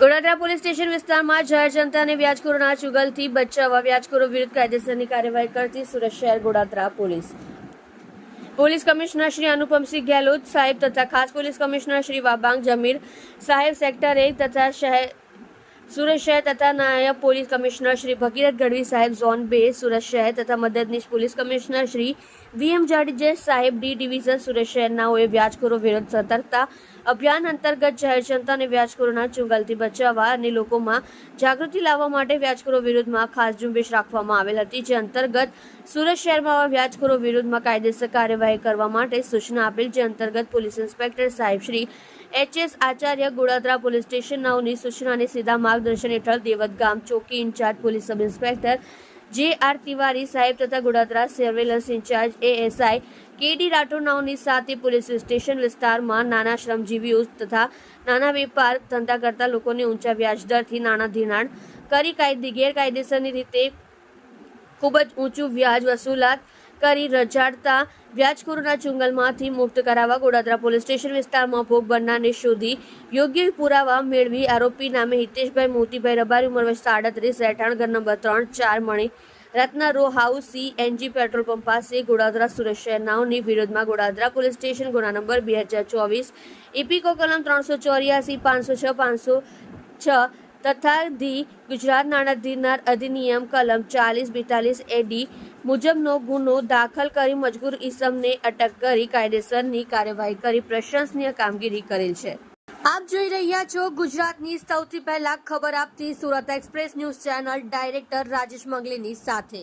Godadara police station વિસ્તારમાં જાહેર જનતાને વ્યાજખોરોના ચુગલથી બચાવવા વ્યાજખોરો વિરુદ્ધ કાયદેસરની કાર્યવાહી કરતી સુરત શહેર Godadara police. Police commissioner Shri Anupamsinh Gehlot સાહેબ તથા ખાસ પોલીસ કમિશનર શ્રી વાબાંગ જમીર સાહેબ સેક્ટર એક તથા શહેર, સુરત શહેર તથા નાયબ પોલીસ કમિશનર શ્રી ભગીરથ ગઢવી સાહેબ ઝોન બે, સુરત શહેર તથા મદદનીશ police commissioner Shri V M Jadeja સાહેબ ડી ડિવિઝન સુરત શહેરનાઓએ વ્યાજખોરો વિરુદ્ધ સતર્કતા અભિયાન અંતર્ગત જાહેર જનતાને વ્યાજખોરોના ચુંગલથી બચાવવા અને લોકોમાં જાગૃતિ લાવવા માટે વ્યાજખોરો વિરુદ્ધમાં ખાસ ઝુંબેશ રાખવામાં આવેલ હતી, જે અંતર્ગત સુરત શહેરમાં આવા વ્યાજખોરો વિરુદ્ધમાં કાયદેસર કાર્યવાહી કરવા માટે સૂચના આપેલ, જે અંતર્ગત પોલીસ ઇન્સ્પેક્ટર સાહેબ Shri H S Acharya Godadara police station નવની સૂચનાને સીધા માર્ગદર્શન હેઠળ દેવત ગામ ચોકી in charge police sub inspector J R Tiwari સાહેબ તથા Godadara surveillance in charge ASI K D Rathod નાઓની સાથે પોલીસ સ્ટેશન વિસ્તારમાં નાના શ્રમજીવીઓ તથા નાના વેપાર ધંધા કરતા લોકોને ઊંચા વ્યાજદરથી નાણાં ધિરાણ કરી કાયદે ગેરકાયદેસરની રીતે ખૂબ જ ઊંચું વ્યાજ વસૂલાત કરી રજાડતા વ્યાજખોરોના ચુંગલમાંથી મુક્ત કરાવવા ગોડાદરા પોલીસ સ્ટેશન વિસ્તારમાં ભોગ બનનારને શોધી યોગ્ય પુરાવા મેળવી આરોપી નામે હિતેશભાઈ મોતીભાઈ રબારી ઉંમર વર્ષ સાડત્રીસ રહેઠાણ ઘર નંબર ત્રણ, ચાર Mani, Ratna row house C, N G petrol pump પાસે ગોડાદરા સુરેશ શહેરનાઓની વિરોધમાં ગોડાદરા પોલીસ સ્ટેશન ગુના નંબર બે હજાર ચોવીસ ઇપીકો કલમ ત્રણસો ચોર્યાસી, પાંચસો છ પાંચસો છ તથા ધી ગુજરાત નાણાધિનાર અધિનિયમ કલમ ચાલીસ બેતાલીસ એડી મુજબનો ગુનો દાખલ કરી મજગૂર ઈસમને અટક કરી કાયદેસરની કાર્યવાહી કરી પ્રશંસનીય કામગીરી કરેલ છે. આપ જોઈ રહ્યા છો ગુજરાતની સૌથી પહેલા ખબર આપતી Surat express news channel director Rajesh મંગલીની સાથે.